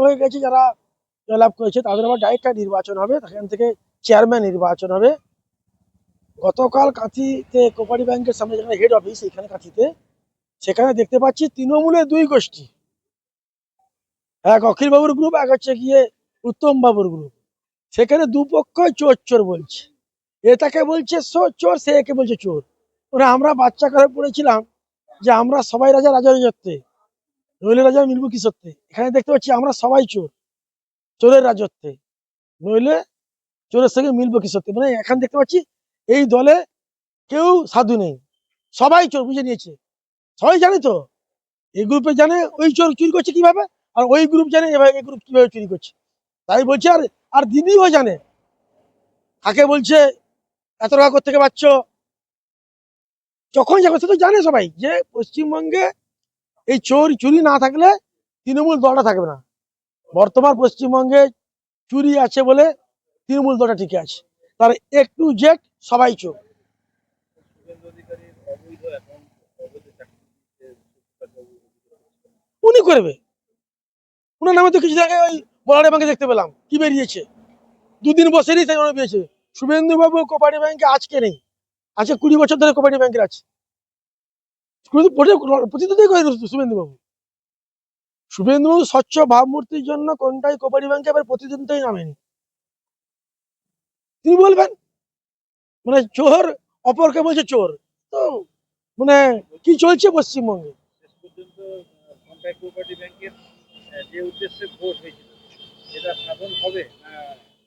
হয়ে গেছে যারা জয়লাভ করেছে, তাদের আবার ডাইরেক্ট নির্বাচন হবে, সেখান থেকে চেয়ারম্যান নির্বাচন হবে। গতকাল কাঁথিতে কোপারি ব্যাংকের সামনে যেখানে হেড অফিস এখানে কাঁথিতে, সেখানে দেখতে পাচ্ছি তৃণমূলের দুই গোষ্ঠী। এক অখিল বাবুর গ্রুপ এক হচ্ছে গিয়ে উত্তম বাবুর গ্রুপ সেখানে দুপক্ষই চোর চোর বলছে। এটাকে বলছে সো- চোর, সে একে বলছে চোর। মানে আমরা বাচ্চা কালে পড়েছিলাম যে আমরা সবাই রাজা রাজা রাজত্বে নইলে রাজা মিলবো কি সত্যি? এখানে দেখতে পাচ্ছি আমরা সবাই চোর। চোরের রাজত্বে। নইলে চোরের সঙ্গে মিলবো কি সত্যি? মানে এখানে দেখতে পাচ্ছি এই দলে কেউ সাধু নেই। সবাই চোর বুঝে নিয়েছে। সবাই জানে তো? এই গ্রুপে জানে ওই চোর চুরি করছে কীভাবে? আর ওই গ্রুপ জানে এবার এই গ্রুপ কীভাবে চুরি করছে। তাই বলছে, আর আর দিদিও জানে। কাকে বলছে? এত টাকা থেকে পাচ্ছ? যখন যাবে সে তো জানে সবাই যে পশ্চিমবঙ্গে এই চোর চুরি না থাকলে তৃণমূল দলটা থাকবে না। বর্তমান পশ্চিমবঙ্গে চুরি আছে বলে তৃণমূল দলটা ঠিক আছে। তার একটু জেট সবাই চোর। উনি করবে। উনার নামে তো কিছু আগে ওই বলারে ব্যাংকে দেখতে পেলাম, কি বেরিয়েছে। দুদিন বসেরই তাই মনে পেয়েছে শুভেন্দু বাবু কোপারি ব্যাংকে আজকে নেই। আজকে কুড়ি বছর ধরে কোপারি ব্যাংকের আছে। শুধু প্রতি- প্রতিদ্বন্দ্বী করে শুভেন্দু বাবু স্বচ্ছ ভাবমূর্তির জন্য কোনটাই কোপারি ব্যাংকে এবার প্রতিদ্বন্দ্বিতাই নামেনি। তিনি বলবেন মানে চোর অপরকে বলছে চোর। তো মানে কি চলছে পশ্চিমবঙ্গে?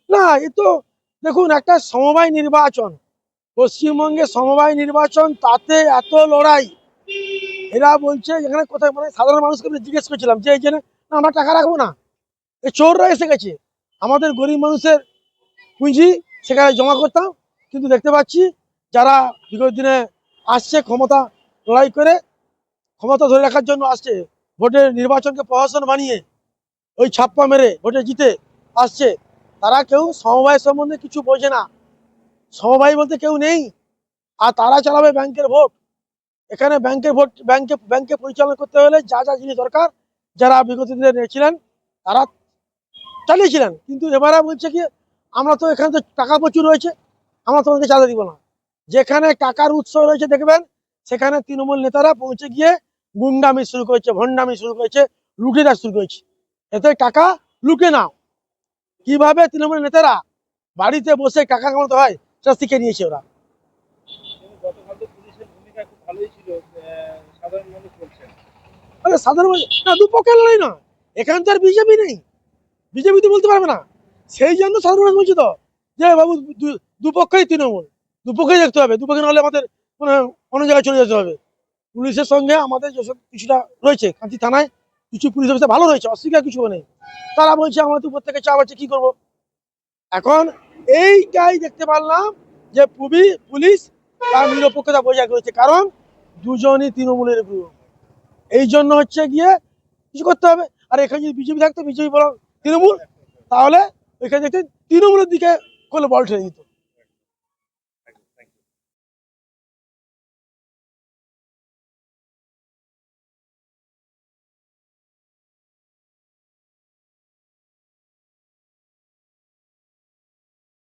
না এ তো দেখুন একটা সমবায় নির্বাচন। পশ্চিমবঙ্গে সমবায় নির্বাচন তাতে এত লড়াই। এরা বলছে, এখানে কোথায় মানে সাধারণ মানুষকে আমি জিজ্ঞেস করছিলাম যে, এই না আমরা টাকা রাখব না। এই চোররা এসে গেছে। আমাদের গরিব মানুষের পুঁজি সেখানে জমা করতাম। কিন্তু দেখতে পাচ্ছি, যারা বিগত দিনে আসছে, ক্ষমতা লড়াই করে, ক্ষমতা ধরে রাখার জন্য আসছে ভোটের নির্বাচনকে প্রহসন বানিয়ে ওই ছাপ্পা মেরে ভোটে জিতে আসছে, তারা কেউ সমবায় সম্বন্ধে কিছু বোঝে না। সমবায় বলতে কেউ নেই। আর তারা চালাবে ব্যাংকের ভোট। এখানে ব্যাংকের ভোট, ব্যাংকে ব্যাংকে পরিচালনা করতে হলে যা যা জিনিস দরকার যারা বিগত দিনে নিয়েছিলেন, তারা চালিয়েছিলেন। কিন্তু এবারে বলছে কি, আমরা তো এখানে তো টাকা প্রচুর রয়েছে, আমরা তোমাকে চাঁদা দিব না। যেখানে টাকার উৎস রয়েছে, দেখবেন, সেখানে তৃণমূল নেতারা পৌঁছে গিয়ে গুন্ডামি শুরু করেছে, ভণ্ডামি শুরু করেছে, লুটেরা শুরু করেছে। এতে টাকা লুটে নাও। কীভাবে তৃণমূল নেতারা বাড়িতে বসে টাকা কামাতে হয়, সেটা শিখে নিয়েছে ওরা কিন্তু গতকাল তো পুলিশের ভূমিকা খুব ভালোই ছিল আহ, সাধারণ মানুষ বলছেন আরে সাধারণ না দুপক্ষের লড়াই না এখানে তো আর বিজেপি নেই। বিজেপি তো বলতে পারবে না। সেই জন্য সাধারণ মানুষ বলছে তো, যে বাবু দুপক্ষই তৃণমূল। দুপক্ষই দেখতে হবে। দুপক্ষে নাহলে আমাদের মানে অন্য জায়গায় চলে যেতে হবে। পুলিশের সঙ্গে আমাদের যেসব কিছুটা রয়েছে কাঁচি থানায় কিছু পুলিশ অফিসার ভালো রয়েছে, অস্বীকার কিছু নেই। তারা বলছে আমাদের উপর থেকে চাপ আছে, কি করব? এখন এইটাই দেখতে পারলাম যে পুবি, পুলিশ তার নিরপেক্ষতা বজায় করেছে কারণ দুজনই তৃণমূলের গ্রুপ এই জন্য হচ্ছে গিয়ে কিছু করতে হবে। আর এখানে যদি বিজেপি থাকতো, বিজেপি বলো তৃণমূল, তাহলে এখানে দেখতেন তৃণমূলের দিকে করলে বল ঠেলে দিত।